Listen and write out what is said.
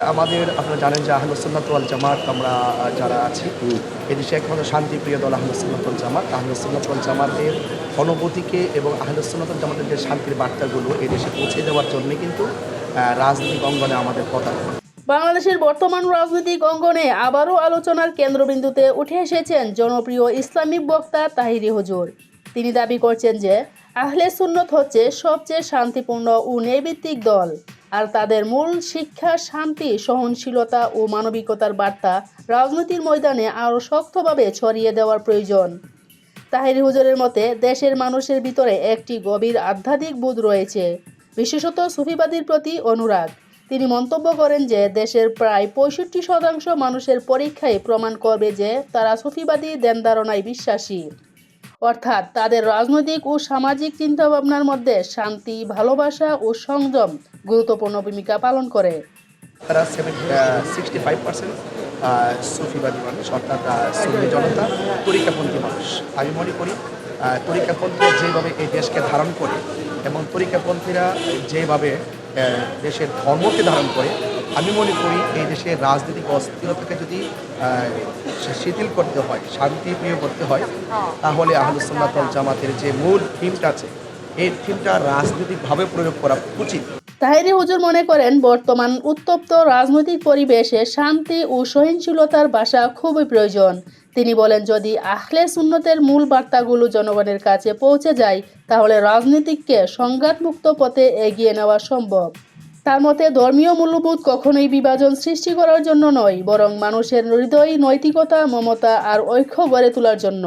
আমাদের, আপনারা জানেন যে আহলুসুল্লাহ জামাত, আমরা যারা আছি, এদেশে একমাত্র শান্তিপ্রিয় দল আহলুসুল্লাহ জামাত। আহলুসুল্লাহ জামাতের অনুভূতিকে এবং আহলুসুল্লাহ ওয়াল জামাতের যে শান্তির বার্তাগুলো এদেশে পৌঁছে দেওয়ার জন্য কিন্তু রাজনৈতিক অঙ্গনে আমাদের কথা বাংলাদেশের বর্তমান রাজনৈতিক অঙ্গনে আবারও আলোচনার কেন্দ্রবিন্দুতে উঠে এসেছেন জনপ্রিয় ইসলামিক বক্তা তাহিরি হুজুর। তিনি দাবি করছেন যে, আহলে সুন্নত হচ্ছে সবচেয়ে শান্তিপূর্ণ ও নৈবিত্তিক দল। আর তাদের মূল শিক্ষা, শান্তি, সহনশীলতা ও মানবিকতার বার্তা রাজনীতির ময়দানে আরও শক্তভাবে ছড়িয়ে দেওয়ার প্রয়োজন। তাহিরি হুজুরের মতে, দেশের মানুষের ভিতরে একটি গভীর আধ্যাত্মিক বোধ রয়েছে। বিশেষত সুফিবাদীর প্রতি অনুরাগ। তিনি মন্তব্য করেন যে, দেশের প্রায় পঁয়ষট্টি শতাংশ মানুষের পরীক্ষায় প্রমাণ করবে যে, তারা সুফিবাদী দেনধারণায় বিশ্বাসী। অর্থাৎ তাদের রাজনৈতিক ও সামাজিক চিন্তাভাবনার মধ্যে শান্তি ভালোবাসা ও সংযম গুরুত্বপূর্ণ ভূমিকা পালন করে। তারা সিক্সটি ফাইভ পার্সেন্ট সুফিবাদী মানুষ অর্থাৎ সুন্নি জনতা তরিকাপন্থী মানুষ। আমি মনে করি আহ, তরিকাপন্থী যেভাবে এই দেশকে ধারণ করে এবং তরিকাপন্থীরা যেভাবে দেশের ধর্মকে ধারণ করে আমি মনে করি এই দেশের রাজনৈতিক অস্থিরতাকে যদি শিথিল করতে হয় শান্তি প্রিয় করতে হয় তাহলে আহলুসুল্লাহ জামাতের যে মূল থিমটা আছে এই থিমটা রাজনৈতিকভাবে প্রয়োগ করা উচিত। তাহেরি হুজুর মনে করেন বর্তমান উত্তপ্ত রাজনৈতিক পরিবেশে শান্তি ও সহিংসলতার বাসা খুবই প্রয়োজন। তিনি বলেন যদি আহলে সুন্নতের মূল বার্তাগুলো জনগণের কাছে পৌঁছে যায় তাহলে রাজনীতিককে সংঘাতমুক্ত পথে এগিয়ে নেওয়া সম্ভব। তার মতে ধর্মীয় মূল্যবোধ কখনোই বিভাজন সৃষ্টি করার জন্য নয়, বরং মানুষের হৃদয়, নৈতিকতা, মমতা আর ঐক্য গড়ে তোলার জন্য।